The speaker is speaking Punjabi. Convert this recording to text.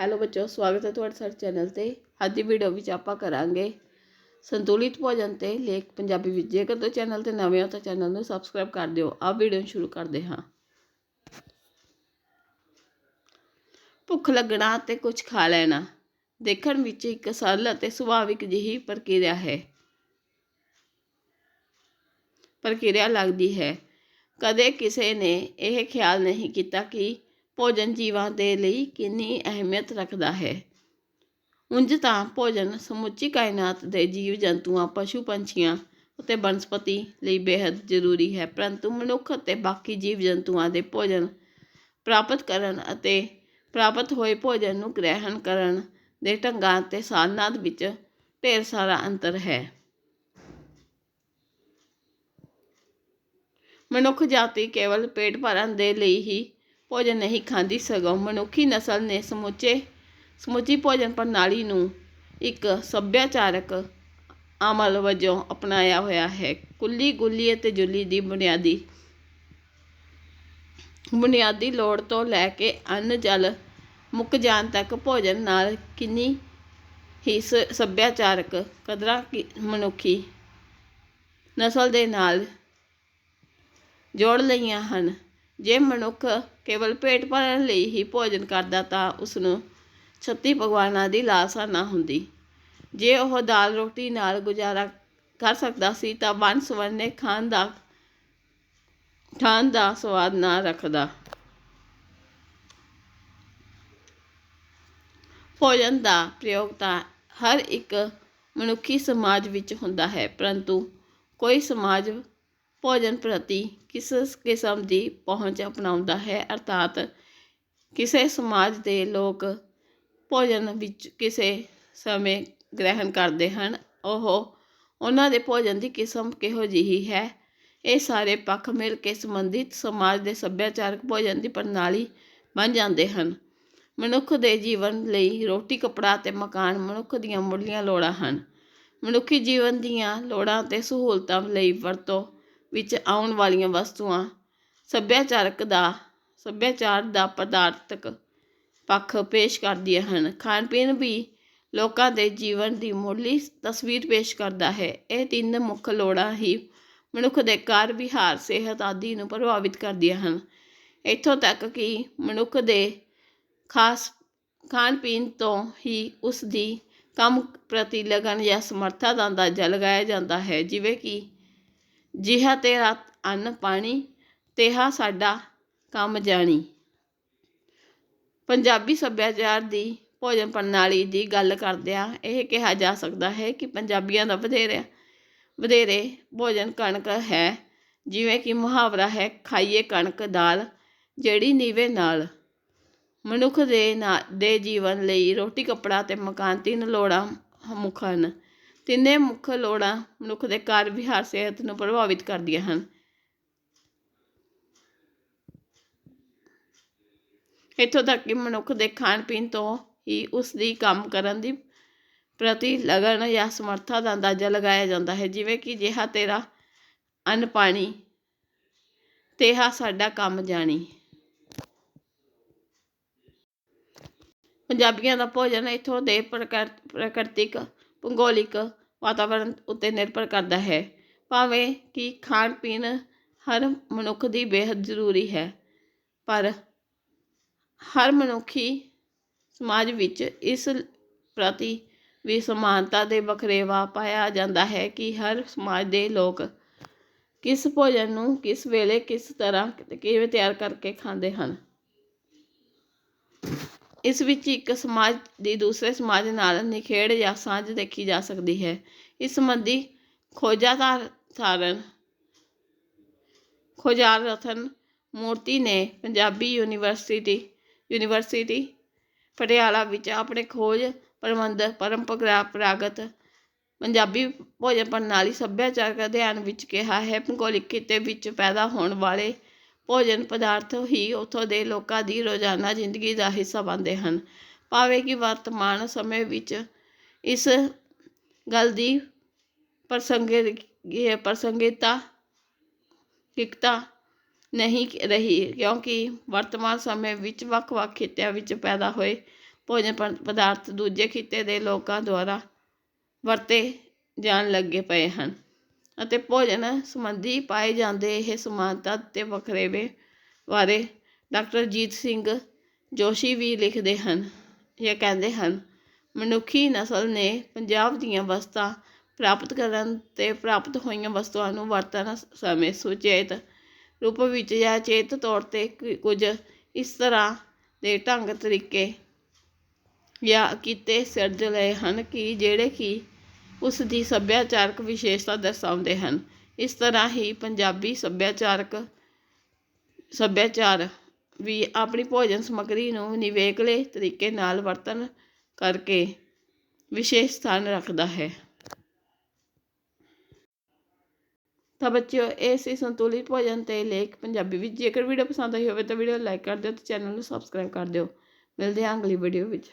ਹੈਲੋ ਬੱਚੋ, ਸਵਾਗਤ ਹੈ ਤੁਹਾਡਾ ਸਾਡੇ ਚੈਨਲ ਤੇ। ਅੱਜ ਦੀ ਵੀਡੀਓ ਵਿੱਚ ਆਪਾਂ ਕਰਾਂਗੇ ਸੰਤੁਲਿਤ ਭੋਜਨ ਤੇ ਲੇਖ ਪੰਜਾਬੀ ਵਿੱਚ। ਜੇਕਰ ਤੁਸੀਂ ਚੈਨਲ ਤੇ ਨਵੇਂ ਹੋ ਤਾਂ ਚੈਨਲ ਨੂੰ ਸਬਸਕ੍ਰਾਈਬ ਕਰ ਦਿਓ। ਆਹ ਵੀਡੀਓ ਨੂੰ ਸ਼ੁਰੂ ਕਰਦੇ ਹਾਂ। ਭੁੱਖ ਲੱਗਣਾ ਤੇ ਕੁਝ ਖਾ ਲੈਣਾ। ਦੇਖਣ ਵਿੱਚ ਇੱਕ ਸਰਲ ਅਤੇ ਸੁਭਾਵਿਕ ਜਿਹੀ ਪ੍ਰਕਿਰਿਆ ਹੈ। ਪ੍ਰਕਿਰਿਆ ਲੱਗਦੀ ਹੈ। ਕਦੇ ਕਿਸੇ ਨੇ ਇਹ ਖਿਆਲ ਨਹੀਂ ਕੀਤਾ ਕਿ ਭੋਜਨ ਜੀਵਾਂ ਦੇ ਲਈ ਕਿੰਨੀ ਅਹਿਮੀਅਤ ਰੱਖਦਾ ਹੈ। ਉਂਝ ਤਾਂ ਭੋਜਨ ਸਮੁੱਚੀ ਕਾਇਨਾਤ ਦੇ ਜੀਵ ਜੰਤੂਆਂ, ਪਸ਼ੂ ਪੰਛੀਆਂ ਅਤੇ ਬਨਸਪਤੀ ਲਈ ਬੇहद ਜ਼ਰੂਰੀ ਹੈ, ਪਰੰਤੂ ਮਨੁੱਖ ਅਤੇ ਬਾਕੀ ਜੀਵ ਜੰਤੂਆਂ ਦੇ ਭੋਜਨ ਪ੍ਰਾਪਤ ਕਰਨ ਅਤੇ ਪ੍ਰਾਪਤ ਹੋਏ ਭੋਜਨ ਨੂੰ ਗ੍ਰਹਿਣ ਕਰਨ ਦੇ ਢੰਗਾਂ ਅਤੇ ਸਾਧਨਾਂ ਵਿੱਚ ਢੇਰ ਸਾਰਾ ਅੰਤਰ ਹੈ। ਮਨੁੱਖ ਜਾਤੀ ਕੇਵਲ ਪੇਟ ਭਰਨ ਦੇ ਲਈ ਹੀ ਭੋਜਨ ਨਹੀਂ ਖਾਂਦੀ ਸਗੋਂ ਮਨੁੱਖੀ ਨਸਲ ਨੇ ਸਮੁੱਚੇ, ਸਮੁੱਚੀ ਭੋਜਨ ਪ੍ਰਣਾਲੀ ਨੂੰ ਇੱਕ ਸੱਭਿਆਚਾਰਕ ਅਮਲ ਵਜੋਂ ਅਪਣਾਇਆ ਹੋਇਆ ਹੈ। ਕੁੱਲੀ ਗੁੱਲੀ ਅਤੇ ਜੁੱਲੀ ਦੀ ਬੁਨਿਆਦੀ ਬੁਨਿਆਦੀ ਲੋੜ ਤੋਂ ਲੈ ਕੇ ਅੰਨ, ਜਲ ਮੁੱਕ ਜਾਣ ਤੱਕ ਭੋਜਨ ਨਾਲ ਕਿੰਨੀ ਹੀ ਸ- ਸੱਭਿਆਚਾਰਕ ਕਦਰਾਂ ਕੀ- ਮਨੁੱਖੀ ਨਸਲ ਦੇ ਨਾਲ ਜੋੜ ਲਈਆਂ ਹਨ। ਜੇ ਮਨੁੱਖ ਕੇਵਲ ਪੇਟ ਭਰਨ ਲਈ ਹੀ ਭੋਜਨ ਕਰਦਾ ਤਾਂ ਉਸ ਨੂੰ ਛੱਤੀ ਭਗਵਾਨਾਂ ਦੀ ਲਾਲਸਾ ਨਾ ਹੁੰਦੀ। ਜੇ ਉਹ ਦਾਲ ਰੋਟੀ ਨਾਲ ਗੁਜ਼ਾਰਾ ਕਰ ਸਕਦਾ ਸੀ ਤਾਂ ਵੰਨ ਸਵਰਨੇ ਖਾਣ ਦਾ ਖਾਣ ਦਾ ਸਵਾਦ ਨਾ ਰੱਖਦਾ। ਭੋਜਨ ਦਾ ਪ੍ਰਯੋਗ ਤਾਂ ਹਰ ਇੱਕ ਮਨੁੱਖੀ ਸਮਾਜ ਵਿੱਚ ਹੁੰਦਾ ਹੈ, ਪਰੰਤੂ ਕੋਈ ਸਮਾਜ ਭੋਜਨ ਪ੍ਰਤੀ ਕਿਸ ਕਿਸਮ ਦੀ ਪਹੁੰਚ ਅਪਣਾਉਂਦਾ ਹੈ? ਅਰਥਾਤ ਕਿਸੇ ਸਮਾਜ ਦੇ ਲੋਕ ਭੋਜਨ ਵਿੱਚ ਕਿਸੇ ਸਮੇਂ ਗ੍ਰਹਿਣ ਕਰਦੇ ਹਨ। ਉਹ ਉਹਨਾਂ ਦੇ ਭੋਜਨ ਦੀ ਕਿਸਮ ਕਿਹੋ ਜਿਹੀ ਹੈ? ਇਹ ਸਾਰੇ ਪੱਖ ਮਿਲ ਕੇ ਸੰਬੰਧਿਤ ਸਮਾਜ ਦੇ ਸੱਭਿਆਚਾਰਕ ਭੋਜਨ ਦੀ ਪ੍ਰਣਾਲੀ ਬਣ ਜਾਂਦੇ ਹਨ। ਮਨੁੱਖ ਦੇ ਜੀਵਨ ਲਈ ਰੋਟੀ, ਕੱਪੜਾ ਅਤੇ ਮਕਾਨ ਮਨੁੱਖ ਦੀਆਂ ਮੁੱਢਲੀਆਂ ਲੋੜਾਂ ਹਨ। ਮਨੁੱਖੀ ਜੀਵਨ ਦੀਆਂ ਲੋੜਾਂ ਤੇ ਸਹੂਲਤਾਂ ਲਈ ਵਰਤੋਂ ਵਿੱਚ ਆਉਣ ਵਾਲੀਆਂ ਵਸਤੂਆਂ, ਸੱਭਿਆਚਾਰਕ ਦਾ, ਸੱਭਿਆਚਾਰ ਦਾ ਪਦਾਰਥਕ ਪੱਖ ਪੇਸ਼ ਕਰਦੀਆਂ ਹਨ। ਖਾਣ ਪੀਣ ਵੀ ਲੋਕਾਂ ਦੇ ਜੀਵਨ ਦੀ ਮੁੱਢਲੀ ਤਸਵੀਰ ਪੇਸ਼ ਕਰਦਾ ਹੈ। ਇਹ ਤਿੰਨ ਮੁੱਖ ਲੋੜਾਂ ਹੀ ਮਨੁੱਖ ਦੇ ਕਾਰ ਵਿਹਾਰ, ਸਿਹਤ ਆਦਿ ਨੂੰ ਪ੍ਰਭਾਵਿਤ ਕਰਦੀਆਂ ਹਨ। ਇੱਥੋਂ ਤੱਕ ਕਿ ਮਨੁੱਖ ਦੇ ਖਾਸ ਖਾਣ ਪੀਣ ਤੋਂ ਹੀ ਉਸ ਦੀ ਕੰਮ ਪ੍ਰਤੀ ਲਗਨ ਜਾਂ ਸਮਰੱਥਾ ਦਾ ਅੰਦਾਜ਼ਾ ਲਗਾਇਆ ਜਾਂਦਾ ਹੈ, ਜਿਵੇਂ ਕਿ ਜਿਹਾ ਤੇਰਾ ਅੰਨ ਪਾਣੀ, ਤੇਹਾ ਸਾਡਾ ਕੰਮ ਜਾਣੀ। ਪੰਜਾਬੀ ਸੱਭਿਆਚਾਰ ਦੀ ਭੋਜਨ ਪ੍ਰਣਾਲੀ ਦੀ ਗੱਲ ਕਰਦਿਆਂ ਇਹ ਕਿਹਾ ਜਾ ਸਕਦਾ ਹੈ ਕਿ ਪੰਜਾਬੀਆਂ ਦਾ ਵਧੇਰੇ ਵਧੇਰੇ ਭੋਜਨ ਕਣਕ ਹੈ। ਜਿਵੇਂ ਕਿ ਮੁਹਾਵਰਾ ਹੈ, ਖਾਈਏ ਕਣਕ ਦਾਲ ਜਿਹੜੀ ਨੀਵੇ ਨਾਲ। ਮਨੁੱਖ ਦੇ ਨਾ, ਦੇ ਜੀਵਨ ਲਈ ਰੋਟੀ, ਕੱਪੜਾ ਅਤੇ ਮਕਾਨ ਤਿੰਨ ਲੋੜਾਂ ਮੁੱਖ ਹਨ। ਤਿੰਨੇ ਮੁੱਖ ਲੋੜਾਂ ਮਨੁੱਖ ਦੇ ਕਾਰ ਵਿਹਾਰ, ਸਿਹਤ ਨੂੰ ਪ੍ਰਭਾਵਿਤ ਕਰਦੀਆਂ ਹਨ। ਇੱਥੋਂ ਤੱਕ ਕਿ ਮਨੁੱਖ ਦੇ ਖਾਣ ਪੀਣ ਤੋਂ ਹੀ ਉਸ ਦੀ ਕੰਮ ਕਰਨ ਦੀ ਪ੍ਰਤੀ ਲਗਨ ਜਾਂ ਸਮਰੱਥਾ ਦਾ ਅੰਦਾਜ਼ਾ ਲਗਾਇਆ ਜਾਂਦਾ ਹੈ। ਜਿਵੇਂ ਕਿ, ਜਿਹਾ ਤੇਰਾ ਅੰਨ ਪਾਣੀ, ਤੇਹਾ ਸਾਡਾ ਕੰਮ ਜਾਣੀ। ਪੰਜਾਬੀਆਂ ਦਾ ਭੋਜਨ ਇੱਥੋਂ ਦੇ ਪ੍ਰਕਰ- ਪ੍ਰਕਿਰਤਿਕ, ਭੂਗੋਲਿਕ ਵਾਤਾਵਰਨ ਉੱਤੇ ਨਿਰਭਰ ਕਰਦਾ ਹੈ। ਭਾਵੇਂ ਕਿ ਖਾਣ ਪੀਣ ਹਰ ਮਨੁੱਖ ਦੀ ਬੇਹੱਦ ਜ਼ਰੂਰੀ ਹੈ, ਪਰ ਹਰ ਮਨੁੱਖੀ ਸਮਾਜ ਵਿੱਚ ਇਸ ਪ੍ਰਤੀ ਵੀ ਸਮਾਨਤਾ ਦੇ ਵਖਰੇਵਾ ਪਾਇਆ ਜਾਂਦਾ ਹੈ ਕਿ ਹਰ ਸਮਾਜ ਦੇ ਲੋਕ ਕਿਸ ਭੋਜਨ ਨੂੰ ਕਿਸ ਵੇਲੇ ਕਿਸ ਤਰ੍ਹਾਂ ਕਿਵੇਂ ਤਿਆਰ ਕਰਕੇ ਖਾਂਦੇ ਹਨ। ਇਸ ਵਿੱਚ ਇੱਕ ਸਮਾਜ ਦੀ ਦੂਸਰੇ ਸਮਾਜ ਨਾਲ ਨਿਖੇੜ ਜਾਂ ਸਾਂਝ ਦੇਖੀ ਜਾ ਸਕਦੀ ਹੈ। ਇਸ ਸੰਬੰਧੀ ਖੋਜਾਂ ਦਾ ਸਾਰਨ ਖੋਜਾਰ ਰਤਨ ਮੂਰਤੀ ਨੇ ਪੰਜਾਬੀ ਯੂਨੀਵਰਸਿਟੀ ਯੂਨੀਵਰਸਿਟੀ ਪਟਿਆਲਾ ਵਿੱਚ ਆਪਣੇ ਖੋਜ ਪ੍ਰਬੰਧ ਪਰੰਪਰਾਗਤ ਪੰਜਾਬੀ ਭੋਜਨ ਪ੍ਰਣਾਲੀ, ਸੱਭਿਆਚਾਰਕ ਅਧਿਐਨ ਵਿੱਚ ਕਿਹਾ ਹੈ। ਭੂਗੋਲਿਕ ਖਿੱਤੇ ਵਿੱਚ ਪੈਦਾ ਹੋਣ ਵਾਲੇ ਭੋਜਨ ਪਦਾਰਥ ਹੀ ਉੱਥੋਂ ਦੇ ਲੋਕਾਂ ਦੀ ਰੋਜ਼ਾਨਾ ਜ਼ਿੰਦਗੀ ਦਾ ਹਿੱਸਾ ਬਣਦੇ ਹਨ। ਭਾਵੇਂ ਕਿ ਵਰਤਮਾਨ ਸਮੇਂ ਵਿੱਚ ਇਸ ਗੱਲ ਦੀ ਪ੍ਰਸੰਗਿਕ ਪ੍ਰਸੰਗਿਕਤਾ ਇਕਤਾ ਨਹੀਂ ਰਹੀ, ਕਿਉਂਕਿ ਵਰਤਮਾਨ ਸਮੇਂ ਵਿੱਚ ਵੱਖ-ਵੱਖ ਖਿੱਤਿਆਂ ਵਿੱਚ ਪੈਦਾ ਹੋਏ ਭੋਜਨ ਪ- ਪਦਾਰਥ ਦੂਜੇ ਖਿੱਤੇ ਦੇ ਲੋਕਾਂ ਦੁਆਰਾ ਵਰਤੇ ਜਾਣ ਲੱਗੇ ਪਏ ਹਨ। ਅਤੇ ਭੋਜਨ ਸੰਬੰਧੀ ਪਾਏ ਜਾਂਦੇ ਇਹ ਸਮਾਨਤਾ ਅਤੇ ਵਖਰੇਵੇ ਬਾਰੇ ਡਾਕਟਰ ਜੀਤ ਸਿੰਘ ਜੋਸ਼ੀ ਵੀ ਲਿਖਦੇ ਹਨ। ਇਹ ਕਹਿੰਦੇ ਹਨ, ਮਨੁੱਖੀ ਨਸਲ ਨੇ ਪੰਜਾਬ ਦੀਆਂ ਵਸਤਾਂ ਪ੍ਰਾਪਤ ਕਰਨ ਅਤੇ ਪ੍ਰਾਪਤ ਹੋਈਆਂ ਵਸਤੂਆਂ ਨੂੰ ਵਰਤਣ ਸਮੇਂ ਸੁਚੇਤ ਰੂਪ ਵਿੱਚ ਜਾਂ ਚੇਤ ਤੌਰ ਤੇ ਕੁਝ ਇਸ ਤਰ੍ਹਾਂ ਦੇ ਢੰਗ ਤਰੀਕੇ ਜਾਂ ਕੀਤੇ ਸਿਰਜ ਲਏ ਹਨ ਕਿ ਜਿਹੜੇ ਕਿ ਉਸ ਦੀ ਸੱਭਿਆਚਾਰਕ ਵਿਸ਼ੇਸ਼ਤਾ ਦਰਸਾਉਂਦੇ ਹਨ। ਇਸ ਤਰ੍ਹਾਂ ਹੀ ਪੰਜਾਬੀ ਸੱਭਿਆਚਾਰਕ ਸੱਭਿਆਚਾਰ ਵੀ ਆਪਣੀ ਭੋਜਨ ਸਮੱਗਰੀ ਨੂੰ ਨਿਵੇਕਲੇ ਤਰੀਕੇ ਨਾਲ ਵਰਤਨ ਕਰਕੇ ਵਿਸ਼ੇਸ਼ ਸਥਾਨ ਰੱਖਦਾ ਹੈ। ਤਾਂ ਬੱਚਿਓ, ਇਹ ਸੀ ਸੰਤੁਲਿਤ ਭੋਜਨ ਤੇ ਲੇਖ ਪੰਜਾਬੀ ਵਿੱਚ। ਜੇਕਰ ਵੀਡੀਓ ਪਸੰਦ ਆਈ ਹੋਵੇ ਤਾਂ ਵੀਡੀਓ ਲਾਈਕ ਕਰ ਦਿਓ ਤੇ ਚੈਨਲ ਨੂੰ ਸਬਸਕ੍ਰਾਈਬ ਕਰ ਦਿਓ। ਮਿਲਦੇ ਹਾਂ ਅਗਲੀ ਵੀਡੀਓ ਵਿੱਚ।